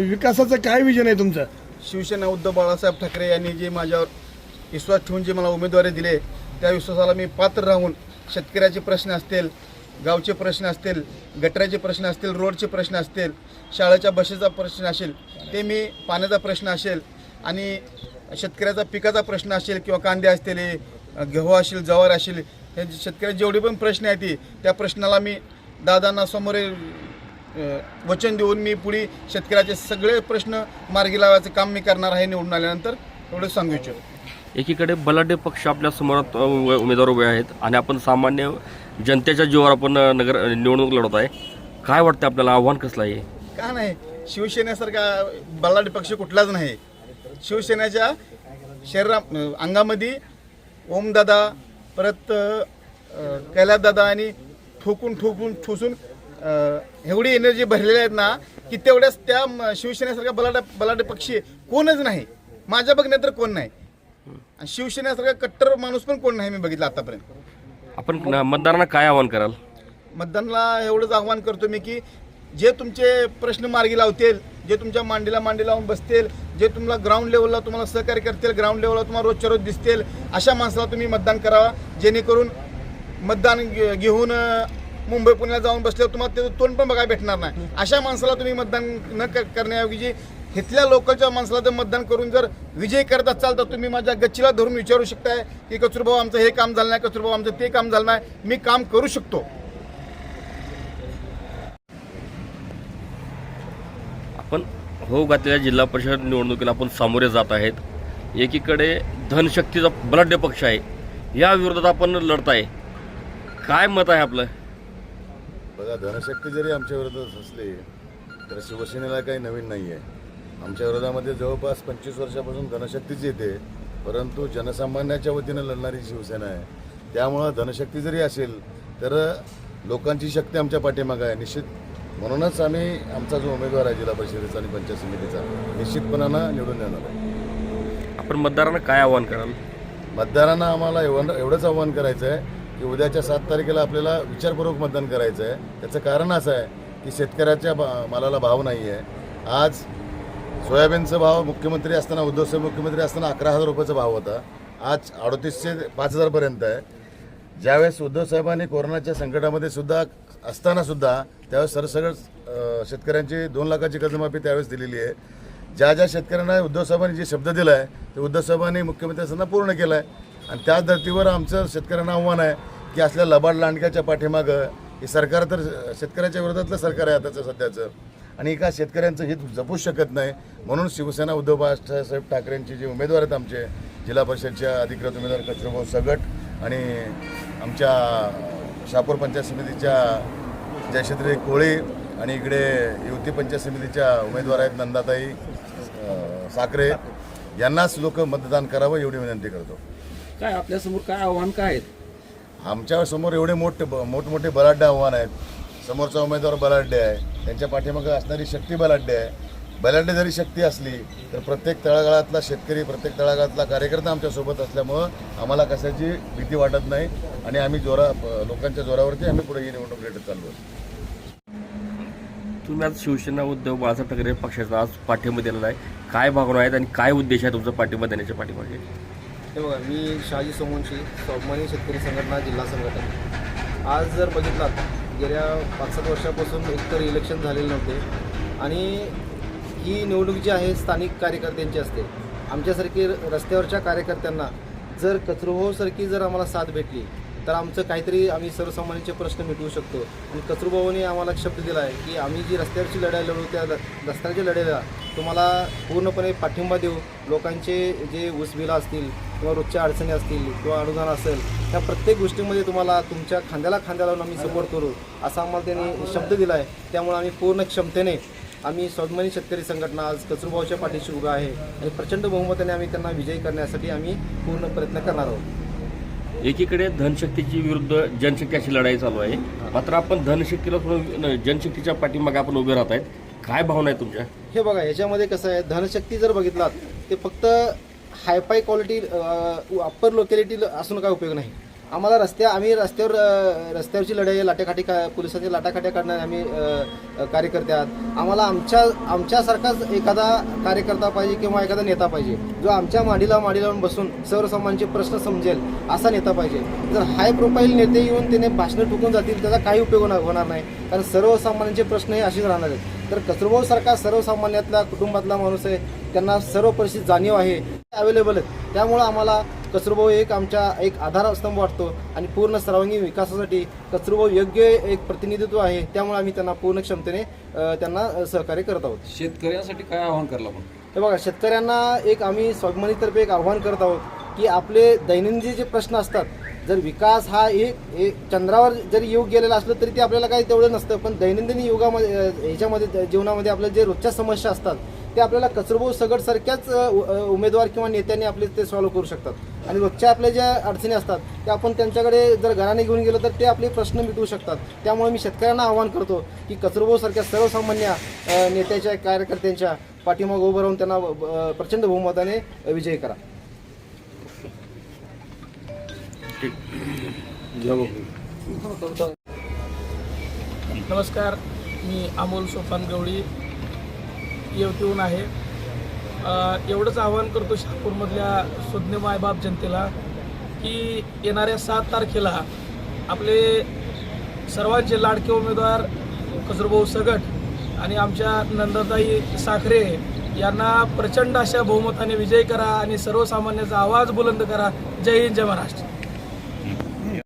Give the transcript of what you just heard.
विकासाचं काय विजन आहे तुमचं? शिवसेना उद्धव बाळासाहेब ठाकरे यांनी जे माझ्यावर विश्वास ठेवून जे मला उमेदवारी दिले त्या विश्वासाला मी पात्र राहून शेतकऱ्याचे प्रश्न असतील गावचे प्रश्न असतील गटराचे प्रश्न असतील रोडचे प्रश्न असतील शाळेच्या बसेचा प्रश्न असेल ते मी पाण्याचा प्रश्न असेल आणि शेतकऱ्याचा पिकाचा प्रश्न असेल किंवा कांदे असतील गहू असेल जवार असेल हे शेतकऱ्याचे जेवढे पण प्रश्न आहेत ती, त्या प्रश्नाला मी दादांना समोर वचन देऊन मी पुढे शेतकऱ्याचे सगळे प्रश्न मार्गी लावायचं काम मी करणार आहे निवडून आल्यानंतर एवढं सांगू इच्छितो. एकीकडे बलाढ्य पक्ष आपल्या समोरात उमेदवार उभे आहेत आणि आपण सामान्य जनतेच्या जीवावर आपण नगर निवडणूक लढवत आहे. काय वाटतं आपल्याला? आव्हान कसलं आहे? का नाही? शिवसेनेसारखा बल्लाडी पक्ष कुठलाच नाही. शिवसेनेच्या शरीरा अंगामध्ये ओमदादा परत कैलासदादा आणि ठोकून ठोकून ठोसून एवढी एनर्जी भरलेली आहेत ना की तेवढ्याच त्या शिवसेनेसारखा बलाडा बलाढ्य पक्षी कोणच नाही. माझ्या बघण्यात तर कोण नाही. आणि शिवसेनेसारखा कट्टर माणूस पण कोण नाही मी बघितला आतापर्यंत. आपण मतदारांना काय आव्हान कराल? मतदानाला एवढंच आव्हान करतो मी की जे तुमचे प्रश्न मार्गी लावतील जे तुमच्या मांडीला मांडी लावून बसतील जे तुम्हाला ग्राउंड लेवलला तुम्हाला सहकार्य करतील ग्राउंड लेवलला तुम्हाला रोजच्या रोज दिसतील अशा माणसाला तुम्ही मतदान करावा जेणेकरून मतदान घेऊन मुंबई पुण्याला जाऊन बसल्यावर तुम्हाला त्याचं तोंड पण बघायला भेटणार नाही. अशा माणसाला तुम्ही मतदान न करण्याऐवजी इथल्या लोकलच्या माणसाला जर मतदान करून जर विजय करत असाल तर तुम्ही माझ्या गच्चीला धरून विचारू शकताय की कचरूभाऊ आमचं हे काम झालं नाही कचरूभाऊ आमचं ते काम झालं नाही. मी काम करू शकतो. आपण हो घातलेल्या जिल्हा परिषद निवडणुकीला आपण सामोरे जात आहेत. एकीकडे धनशक्तीचा बलाढ्य पक्ष आहे. या विरोधात आपण लढत आहे. काय मत आहे आपलं? बघा धनशक्ती जरी आमच्या विरोधात असली तर शिवसेनेला काही नवीन नाही आहे आमच्या विरोधामध्ये जवळपास पंचवीस वर्षापासून धनशक्तीच येते परंतु जनसामान्याच्या वतीनं लढणारी शिवसेना आहे त्यामुळं धनशक्ती जरी असेल तर लोकांची शक्ती आमच्या पाठीमागं आहे. निश्चित म्हणूनच आम्ही आमचा जो उमेदवार आहे जिल्हा परिषदेचा आणि पंचायत समितीचा निश्चितपणानं निवडून येणार आहे. आपण मतदारांना काय आव्हान कराल? मतदारांना आम्हाला एवढं एवढंच आव्हान करायचं आहे की उद्याच्या सात तारखेला आपल्याला विचारपूर्वक मतदान करायचं आहे. त्याचं कारण असं आहे की शेतकऱ्याच्या भा- मालाला भाव नाही आहे. आज सोयाबीनचा भाव मुख्यमंत्री असताना उद्धव साहेब मुख्यमंत्री असताना अकरा हजार रुपयाचा भाव होता. आज अडतीसशे पाच हजारपर्यंत आहे. ज्यावेळेस उद्धव साहेबांनी कोरोनाच्या संकटामध्ये सुद्धा असताना सुद्धा त्यावेळेस सरसगळ शेतकऱ्यांची दोन लाखाची कर्जमाफी त्यावेळेस दिलेली आहे. ज्या ज्या शेतकऱ्यांना उद्धव साहेबांनी जे शब्द दिला आहे ते उद्धव साहेबांनी मुख्यमंत्री असताना पूर्ण केला आहे आणि त्याच धर्तीवर आमचं शेतकऱ्यांना आव्हान आहे की असल्या लबाड लांडक्याच्या पाठीमागं हे सरकार तर शेतकऱ्याच्या विरोधातलं सरकार आहे आताचं सध्याचं. आणि एका शेतकऱ्यांचं हित जपूच शकत नाही म्हणून शिवसेना उद्धव बाळासाहेब ठाकरेंचे जे उमेदवार आहेत आमचे जिल्हा परिषदच्या अधिकृत उमेदवार कचरूभाऊ सगट आणि आमच्या शापूर पंचायत समितीच्या जयश्री कोळी आणि इकडे युवती पंचायत समितीच्या उमेदवार आहेत नंदाताई साखरे. यांनाच लोक मतदान करावं एवढी विनंती करतो. काय आपल्यासमोर काय आव्हान काय आहेत? आमच्यासमोर एवढे मोठे मोठमोठे बलाढ्य आव्हान आहेत. समोरचा उमेदवार बलाढ्य आहे. त्यांच्या पाठीमागं असणारी शक्ती बलाढ्य आहे. बलाढ्य जरी शक्ती असली तर प्रत्येक तळागाळातला शेतकरी प्रत्येक तळागाळातला कार्यकर्ता आमच्यासोबत असल्यामुळं आम्हाला कशाची भीती वाटत नाही आणि आम्ही जोरा लोकांच्या जोरावरती आम्ही पुढे ही निवडणूक लढत चाललो आहोत. तुम्ही आज शिवसेना उद्धव बाळासाहेब ठाकरे पक्षाचा आज पाठिंबा दिलेला आहे. काय भावना आहेत आणि काय उद्देश आहे तुमचा पाठिंबा देण्याच्या पाठीमागे? हे बघा मी शहाजी सोमवंशी स्वाभिमानी शेतकरी संघटना जिल्हा संघटन. आज जर बघितलात गेल्या पाच सात वर्षापासून एकतर इलेक्शन झालेले नव्हते. आणि ही निवडणूक जी आहे स्थानिक कार्यकर्त्यांची असते. आमच्यासारखी रस्त्यावरच्या कार्यकर्त्यांना जर कचरोभाऊसारखी जर आम्हाला साथ भेटली तर आमचं काहीतरी आम्ही सर्वसामान्यांचे प्रश्न मिटवू शकतो. आणि कचरूभाऊने आम्हाला शब्द दिला आहे की आम्ही जी रस्त्यावरची लढाई लढू त्या ल- रस्त्यावरच्या लढाईला तुम्हाला पूर्णपणे पाठिंबा देऊ. लोकांचे जे उसबिला असतील किंवा रोजच्या अडचणी असतील किंवा अनुदान असेल त्या प्रत्येक गोष्टीमध्ये तुम्हाला तुमच्या खांद्याला खांद्या लावून आम्ही सपोर्ट करू. असा आम्हाला त्यांनी शब्द दिला आहे त्यामुळे आम्ही पूर्ण क्षमतेने आम्ही स्वाभिमानी शेतकरी संघटना आज कचरूभाऊच्या पाठीशी उभा आहे आणि प्रचंड बहुमताने आम्ही त्यांना विजयी करण्यासाठी आम्ही पूर्ण प्रयत्न करणार आहोत. एकीकडे धनशक्तीची विरुद्ध जनशक्ती अशी लढाई चालू आहे. मात्र आपण धनशक्तीला जनशक्तीच्या पाठीमागे आपण उभे राहत आहेत. काय भावना आहे तुमच्या? हे बघा ह्याच्यामध्ये कसं आहे धनशक्ती जर बघितलात ते फक्त हायफाय क्वालिटी अप्पर लोकॅलिटी असून काय उपयोग नाही. आम्हाला रस्त्या आम्ही रस्त्यावर रस्त्यावरची लढाई लाट्याखाटी का पोलिसांची लाटाकाट्या करणारे आम्ही कार्यकर्ते आहात. आम्हाला आमच्या आमच्यासारखाच एखादा कार्यकर्ता पाहिजे किंवा एखादा नेता पाहिजे जो आमच्या माडीला माडी लावून बसून सर्वसामान्यांचे प्रश्न समजेल असा नेता पाहिजे. जर हाय प्रोफाईल नेते येऊन त्याने भाषणं ठुकून जातील त्याचा काही उपयोग होणार होणार नाही. कारण सर्वसामान्यांचे प्रश्न हे असेच राहणार आहेत. तर कचरभाऊ सारखा सर्वसामान्यातला कुटुंबातला माणूस आहे त्यांना सर्व परिस्थिती जाणीव आहे अवेलेबल आहेत. त्यामुळं आम्हाला कचरूभाऊ एक आमच्या एक आधारस्तंभ वाटतो आणि पूर्ण सर्वांगीण विकासासाठी कचरूभाऊ योग्य एक प्रतिनिधित्व आहे त्यामुळे आम्ही त्यांना पूर्ण क्षमतेने त्यांना सहकार्य करत आहोत. शेतकऱ्यांसाठी काय आव्हान करलं आपण? हे बघा शेतकऱ्यांना एक आम्ही स्वाभिमानीतर्फे एक आव्हान करत आहोत की आपले दैनंदिन जे प्रश्न असतात जर विकास हा एक चंद्रावर जरी युग गेलेला असलं तरी ते आपल्याला काही तेवढं नसतं पण दैनंदिन युगामध्ये ह्याच्यामध्ये जीवनामध्ये आपल्या जे रोजच्या समस्या असतात ते आपल्याला कचरभाऊ सगटसारख्याच उमेदवार किंवा नेत्यांनी आपले ते सॉल्व्ह करू शकतात. आणि रोजच्या आपल्या ज्या अडचणी असतात त्या आपण त्यांच्याकडे जर घराने घेऊन गेलो तर ते आपले प्रश्न मिटवू शकतात. त्यामुळे मी शेतकऱ्यांना आवाहन करतो की कचरभाऊ सारख्या सर्वसामान्य नेत्याच्या कार्यकर्त्यांच्या पाठीमागं उभं राहून त्यांना प्रचंड बहुमताने विजयी करा. नमस्कार मी अमोल सोपान गवळी येऊन आहे. एवढंच आवाहन करतो शहापूरमधल्या सुज्ञ मायबाप जनतेला की येणाऱ्या सात तारखेला आपले सर्वांचे लाडके उमेदवार कसरभाऊ सगट आणि आमच्या नंदताई साखरे यांना प्रचंड अशा बहुमताने विजय करा आणि सर्वसामान्याचा आवाज बुलंद करा. जय हिंद जय महाराष्ट्र.